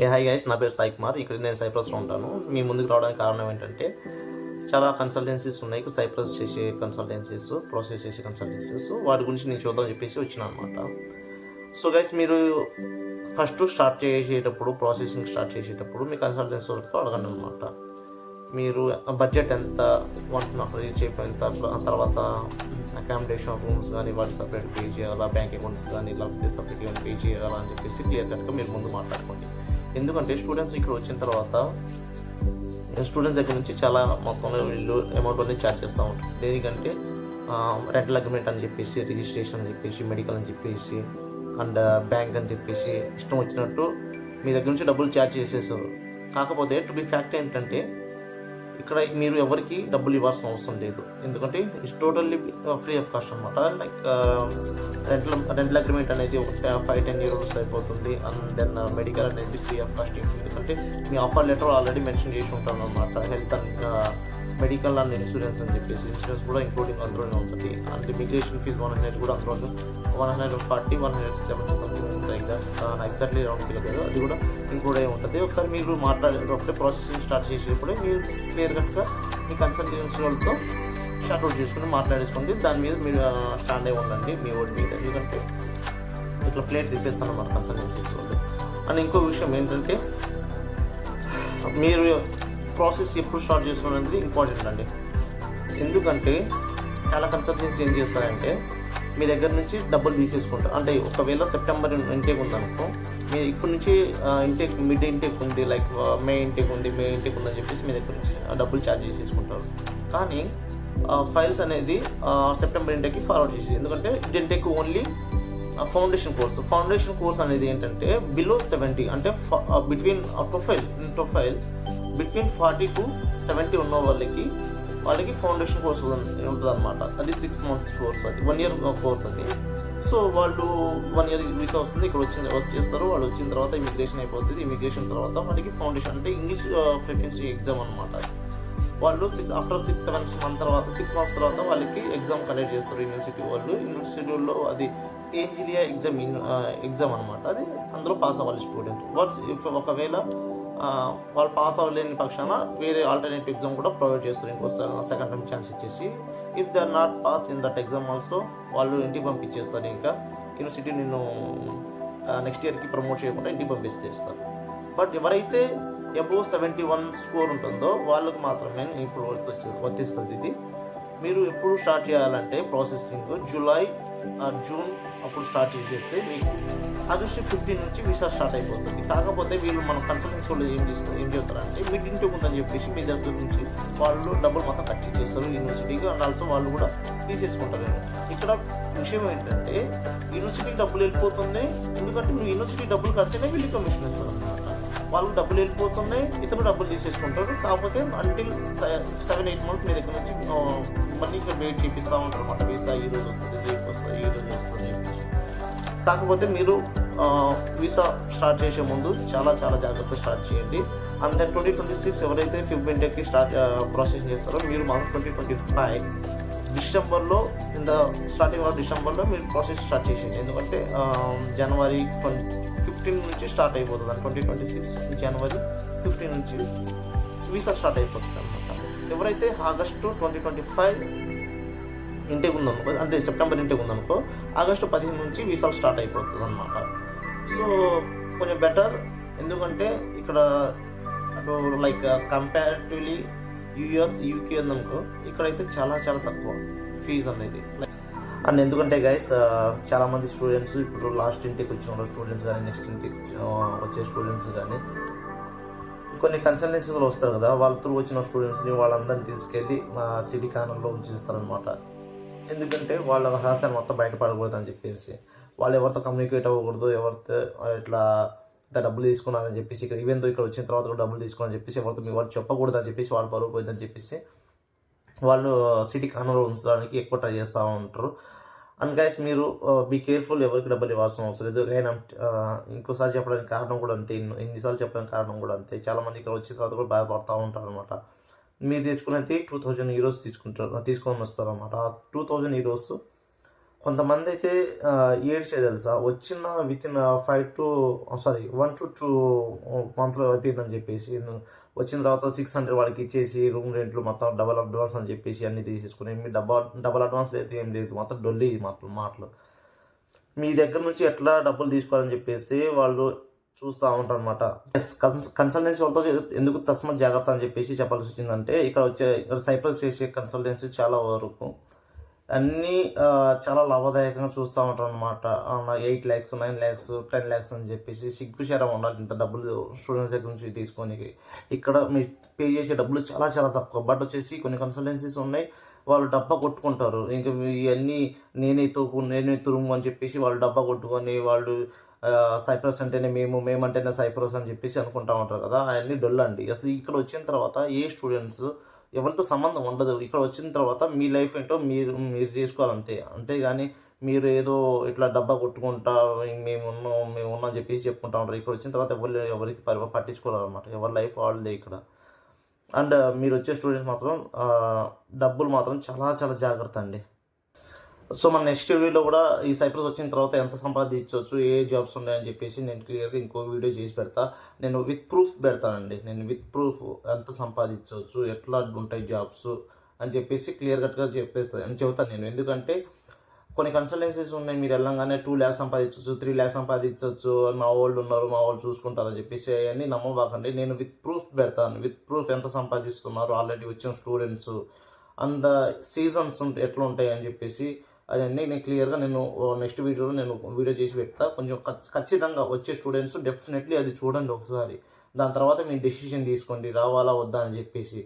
ఏ hi guys నా పేరు సాయి కుమార్. ఇక్కడ నేను సైప్రస్లో ఉంటాను. మీ ముందుకు రావడానికి కారణం ఏంటంటే చాలా కన్సల్టెన్సీస్ ఉన్నాయి. సైప్రస్ చేసే కన్సల్టెన్సీస్ ప్రాసెస్ చేసే కన్సల్టెన్సీస్ వాటి గురించి నేను చూద్దాం చెప్పేసి వచ్చిన అనమాట సో గైస్ మీరు ఫస్ట్ స్టార్ట్ చేసేటప్పుడు ప్రాసెసింగ్ స్టార్ట్ చేసేటప్పుడు మీ కన్సల్టెన్సీ వాళ్ళతో అడగండి అనమాట మీరు బడ్జెట్ ఎంత వన్ రీచ్ అయిపోయిన తర్వాత అకామిడేషన్ రూమ్స్ కానీ వాటి సపరేట్ పే చేయాలా బ్యాంక్ అకౌంట్స్ కానీ లేకపోతే సపరేట్ పే చేయాలా అని చెప్పేసి క్లియర్ కట్గా మీరు ముందు మాట్లాడుకోండి. ఎందుకంటే స్టూడెంట్స్ ఇక్కడ వచ్చిన తర్వాత స్టూడెంట్స్ దగ్గర నుంచి చాలా మొత్తంలో వీళ్ళు అమౌంట్ అనేది ఛార్జ్ చేస్తూ ఉంటారు. దేనికంటే రెంటల్ అగ్రిమెంట్ అని చెప్పేసి రిజిస్ట్రేషన్ అని చెప్పేసి మెడికల్ అని చెప్పేసి అండ్ బ్యాంక్ uh, అని చెప్పేసి ఇష్టం వచ్చినట్టు మీ దగ్గర నుంచి డబ్బులు ఛార్జ్ చేసేసారు కాకపోతే టు బి ఫ్యాక్ట్ ఏంటంటే ఇక్కడ మీరు ఎవరికి డబ్బులు ఇవ్వాల్సిన అవసరం లేదు. ఎందుకంటే it's totally free of cost అనమాట లైక్ రెంటల్ రెంటల్ అగ్రిమెంట్ అనేది ఒక ఫైవ్ టెన్ ఇయర్స్ అయిపోతుంది. అండ్ దెన్ మెడికల్ అనేది ఫ్రీ ఆఫ్ కాస్ట్ ఎందుకంటే మీ ఆఫర్ లెటర్ ఆల్రెడీ మెన్షన్ చేసి ఉంటాను అనమాట health and medical and insurance అని చెప్పేసి. ఇన్సూరెన్స్ కూడా ఇంక్లూడింగ్ అందులోనే ఉంటుంది. And immigration fees one hundred కూడా అందులో one hundred forty one hundred seventy something ఉంటాయి కదా. ఎగ్జాక్ట్లీ రౌండ్ ఫీల్ అది కూడా ఇంక్లూడ్ అయి ఉంటుంది. ఒకసారి మీరు మాట్లాడేటప్పుడు ప్రాసెసింగ్ స్టార్ట్ చేసేటప్పుడే మీరు క్లియర్ కట్గా మీ కన్సల్టెన్సీ వాళ్ళతో షార్ట్ అవుట్ చేసుకుని మాట్లాడేసుకోండి. దాని మీద మీరు స్టాండ్ అయి ఉండండి మీ ఓడి మీద. ఎందుకంటే ఇట్లా ప్లేట్ తెప్పిస్తాను అన్నమాట కన్సల్టెన్సీస్ వాళ్ళు. అండ్ ఇంకో విషయం ఏంటంటే మీరు ప్రాసెస్ ఎప్పుడు స్టార్ట్ చేస్తున్నది ఇంపార్టెంట్ అండి. ఎందుకంటే చాలా కన్సల్టెన్సీ ఏం చేస్తారంటే మీ దగ్గర నుంచి డబ్బులు తీసేసుకుంటారు అంటే ఒకవేళ సెప్టెంబర్ ఇంటేక్ ఉందనుకో మీ ఇప్పటి నుంచి ఇంటేక్ మిడ్ ఇంటేక్ ఉంది లైక్ మే ఇంటేక్ ఉంది మే ఇంటేక్ ఉందని చెప్పేసి మీ దగ్గర నుంచి డబ్బులు ఛార్జ్ చేసేసుకుంటారు. కానీ ఫైల్స్ అనేది సెప్టెంబర్ ఇంటేక్కి ఫార్వర్డ్ చేసేది ఎందుకంటే intake only foundation course. Foundation course అనేది ఏంటంటే బిలో సెవెంటీ అంటే between profile profile between forty to seventy ఉన్న వాళ్ళకి వాళ్ళకి ఫౌండేషన్ కోర్స్ ఉంటుంది అనమాట అది సిక్స్ మంత్స్ కోర్స్ అది వన్ ఇయర్ కోర్స్ అది. సో వాళ్ళు వన్ ఇయర్ వీసా వస్తుంది ఇక్కడ వచ్చిన చేస్తారు వాళ్ళు వచ్చిన తర్వాత ఇమిగ్రేషన్ అయిపోతుంది. ఇమిగ్రేషన్ తర్వాత వాళ్ళకి ఫౌండేషన్ అంటే ఇంగ్లీష్ ఫ్రిఫెన్సీ ఎగ్జామ్ అనమాట వాళ్ళు six after six seven month తర్వాత సిక్స్ మంత్స్ తర్వాత వాళ్ళకి ఎగ్జామ్ కండక్ట్ చేస్తారు యూనివర్సిటీ వాళ్ళు. యూనివర్సిటీలో అది ఏంజిలియా ఎగ్జామ్ ఎగ్జామ్ అనమాట అది. అందులో పాస్ అవ్వాలి స్టూడెంట్ వాట్స్ ఇఫ్ ఒకవేళ వాళ్ళు పాస్ అవ్వలేని పక్షాన వేరే ఆల్టర్నేటివ్ ఎగ్జామ్ కూడా ప్రొవైడ్ చేస్తారు. ఇంకోసారి సెకండ్ టైం ఛాన్స్ ఇచ్చేసి. If they are not pass in that exam also వాళ్ళు ఇంటికి పంపించేస్తారు ఇంకా. యూనివర్సిటీ నిన్ను నెక్స్ట్ ఇయర్కి ప్రమోట్ చేయకుండా ఇంటికి పంపిస్తేస్తారు. బట్ ఎవరైతే అబోవ్ సెవెంటీ వన్ స్కోర్ ఉంటుందో వాళ్ళకు మాత్రమే ఇప్పుడు వర్తి- వర్తిస్తుంది ఇది. మీరు ఎప్పుడు స్టార్ట్ చేయాలంటే ప్రాసెసింగ్ జూలై జూన్ అప్పుడు స్టార్ట్ చేసేస్తే మీకు ఆగస్టు ఫిఫ్టీన్ నుంచి వీసా స్టార్ట్ అయిపోతుంది. కాకపోతే వీళ్ళు మన కన్సల్టెన్సీ వాళ్ళు ఏం చేస్తారు ఏం చెప్తారంటే మీకు ఇంటి ఉందని చెప్పేసి మీ దగ్గర నుంచి వాళ్ళు డబ్బులు మొత్తం కట్ చేస్తారు యూనివర్సిటీకి అండ్ ఆల్సో వాళ్ళు కూడా తీసేసుకుంటారు. ఇక్కడ విషయం ఏంటంటే యూనివర్సిటీకి డబ్బులు వెళ్ళిపోతున్నాయి ఎందుకంటే మీరు యూనివర్సిటీ డబ్బులు కడితేనే వీళ్ళు కమిషన్ ఇస్తారు అనమాట వాళ్ళు డబ్బులు వెళ్ళిపోతున్నాయి ఇతను డబ్బులు తీసేసుకుంటారు కాకపోతే అంటిల్ సెవెన్ ఎయిట్ మంత్స్ మీ దగ్గర నుంచి మనీ మళ్ళీ ఇక్కడ వెయిట్ చేపిస్తూ ఉంటారు అనమాట వీసా ఈ రోజు వస్తుంది రేపు వస్తుంది ఈ రోజు వస్తుంది. కాకపోతే మీరు వీసా స్టార్ట్ చేసే ముందు చాలా చాలా జాగ్రత్తగా స్టార్ట్ చేయండి. And then twenty twenty six ఎవరైతే ఫిబ్మెంటెక్కి స్టార్ట్ ప్రాసెస్ చేస్తారో మీరు మాకు ట్వంటీ ట్వంటీ ఫైవ్ డిసెంబర్లో ఇన్ ద స్టార్టింగ్ ఆఫ్ డిసెంబర్లో మీరు ప్రాసెస్ స్టార్ట్ చేసేయండి. ఎందుకంటే జనవరి జనవరి ఫిఫ్టీన్ నుంచి స్టార్ట్ అయిపోతుంది. ట్వంటీ ట్వంటీ సిక్స్ జనవరి ఫిఫ్టీన్ నుంచి వీసా స్టార్ట్ అయిపోతుంది అనమాట ఎవరైతే ఆగస్టు ట్వంటీ ట్వంటీ ఫైవ్ ఇంటికి ఉందనుకో అంటే సెప్టెంబర్ ఇంటేక్ ఉందనుకో ఆగస్టు పదిహేను నుంచి వీసాలు స్టార్ట్ అయిపోతుంది అనమాట సో కొంచెం బెటర్ ఎందుకంటే ఇక్కడ అటు లైక్ కంపారిటివ్లీ యూఎస్ యూకే ఉందనుకో ఇక్కడైతే చాలా చాలా తక్కువ ఫీజు అనేది. అండ్ ఎందుకంటే గైస్ చాలామంది స్టూడెంట్స్ ఇప్పుడు లాస్ట్ ఇంటికి వచ్చిన స్టూడెంట్స్ కానీ నెక్స్ట్ ఇంటికి వచ్చే స్టూడెంట్స్ కానీ కొన్ని కన్సల్టెన్సీలు వస్తారు కదా వాళ్ళ త్రూ వచ్చిన స్టూడెంట్స్ని వాళ్ళందరినీ తీసుకెళ్ళి మా సిటీ కానంలో ఉంచేస్తారనమాట ఎందుకంటే వాళ్ళ రహస్యాన్ని మొత్తం బయటపడకూడదు అని చెప్పేసి. వాళ్ళు ఎవరితో కమ్యూనికేట్ అవ్వకూడదు ఎవరితో ఇట్లా ఇంత డబ్బులు తీసుకున్నారని చెప్పేసి ఇక్కడ ఈవెన్ ఇక్కడ వచ్చిన తర్వాత కూడా డబ్బులు తీసుకున్నారని చెప్పేసి ఎవరితో మీ వాళ్ళు చెప్పకూడదు అని చెప్పేసి వాళ్ళు పరుగు పోయిందని చెప్పేసి వాళ్ళు సిటీ కార్నర్లో ఉంచడానికి ఎక్కువ ట్రై చేస్తూ ఉంటారు. అండ్ గైస్ మీరు uh, బీ కేర్ఫుల్ ఎవరికి డబ్బులు ఇవ్వాల్సిన అవసరం లేదు. అయినా uh, ఇంకోసారి చెప్పడానికి కారణం కూడా అంతే. ఇన్నిసార్లు చెప్పడానికి కారణం కూడా అంతే. చాలామంది ఇక్కడ వచ్చిన తర్వాత కూడా బాధపడుతూ ఉంటారు అనమాట మీరు తెచ్చుకునేది టూ థౌజండ్ హీరోస్ తీసుకుంటారు తీసుకొని వస్తారు అన్నమాట. ఆ టూ థౌజండ్ హీరోస్ కొంతమంది అయితే ఏడ్చే తెలుసా? వచ్చిన within five to sorry one to two మంత్లో అయిపోయిందని చెప్పేసి వచ్చిన తర్వాత సిక్స్ హండ్రెడ్ వాళ్ళకి ఇచ్చేసి రూమ్ రెంట్లు మొత్తం డబల్ అడ్వాన్స్ అని చెప్పేసి అన్ని తీసేసుకుని మీ డబల్ డబల్ అడ్వాన్స్ లేదు ఏం లేదు మొత్తం డొల్లి మాటలు మాటలు. మీ దగ్గర నుంచి ఎట్లా డబ్బులు తీసుకోవాలని చెప్పేసి వాళ్ళు చూస్తూ ఉంటాను అనమాట కన్సల్టెన్సీ వాళ్ళతో ఎందుకు తస్మత్ జాగ్రత్త అని చెప్పేసి చెప్పాల్సి వచ్చిందంటే ఇక్కడ వచ్చే ఇక్కడ సైప్రస్ చేసే కన్సల్టెన్సీ చాలా వరకు అన్నీ చాలా లాభదాయకంగా చూస్తూ ఉంటాం అనమాట eight lakhs nine lakhs ten lakhs అని చెప్పేసి సిగ్గుశారం ఉండాలి. ఇంత డబ్బులు స్టూడెంట్స్ దగ్గర నుంచి తీసుకొని ఇక్కడ మీరు పే చేసే డబ్బులు చాలా చాలా తక్కువ. బట్ వచ్చేసి కొన్ని కన్సల్టెన్సీస్ ఉన్నాయి వాళ్ళు డబ్బా కొట్టుకుంటారు. ఇంకా ఇవన్నీ నేనే తూకు నేనే తురుము అని చెప్పేసి వాళ్ళు డబ్బా కొట్టుకొని వాళ్ళు సైప్రస్ అంటేనే మేము మేమంటేనే సైప్రస్ అని చెప్పేసి అనుకుంటా ఉంటారు కదా అవన్నీ డొల్లండి అసలు ఇక్కడ వచ్చిన తర్వాత ఏ స్టూడెంట్స్ ఎవరితో సంబంధం ఉండదు. ఇక్కడ వచ్చిన తర్వాత మీ లైఫ్ ఏంటో మీరు మీరు చేసుకోవాలంతే. అంతేగాని మీరు ఏదో ఇట్లా డబ్బా కొట్టుకుంటా మేము ఉన్నాం మేము ఉన్నాం చెప్పేసి చెప్పుకుంటా ఉంటారు. ఇక్కడ వచ్చిన తర్వాత ఎవరు ఎవరికి పరి ఎవరి లైఫ్ వాళ్ళదే ఇక్కడ. అండ్ మీరు వచ్చే స్టూడెంట్స్ మాత్రం డబ్బులు మాత్రం చాలా చాలా జాగ్రత్త అండి. సో మన నెక్స్ట్ వీడియోలో కూడా ఈ సైప్రస్ వచ్చిన తర్వాత ఎంత సంపాదించవచ్చు ఏ జాబ్స్ ఉన్నాయని చెప్పేసి నేను క్లియర్గా ఇంకో వీడియో చేసి పెడతా. నేను విత్ ప్రూఫ్ పెడతానండి. నేను విత్ ప్రూఫ్ ఎంత సంపాదించవచ్చు ఎట్లా ఉంటాయి జాబ్స్ అని చెప్పేసి క్లియర్ కట్గా చెప్పేస్తాను అని చెబుతాను నేను. ఎందుకంటే కొన్ని కన్సల్టెన్సీస్ ఉన్నాయి మీరు వెళ్ళంగానే టూ ల్యాక్స్ సంపాదించవచ్చు త్రీ ల్యాక్స్ సంపాదించవచ్చు మా వాళ్ళు ఉన్నారు మా వాళ్ళు చూసుకుంటారని చెప్పేసి అవన్నీ నమ్మబాకండి. నేను విత్ ప్రూఫ్ పెడతాను. విత్ ప్రూఫ్ ఎంత సంపాదిస్తున్నారు ఆల్రెడీ వచ్చిన స్టూడెంట్స్ అండ్ సీజన్స్ ఎట్లా ఉంటాయి అని చెప్పేసి అవన్నీ నేను క్లియర్గా నేను నెక్స్ట్ వీడియోలో నేను వీడియో చేసి పెడతా. కొంచెం ఖచ్చితంగా వచ్చే స్టూడెంట్స్ డెఫినెట్లీ అది చూడండి ఒకసారి. దాని తర్వాత మీ డెసిషన్ తీసుకోండి. రావాలా వద్దా అని చెప్పేసి.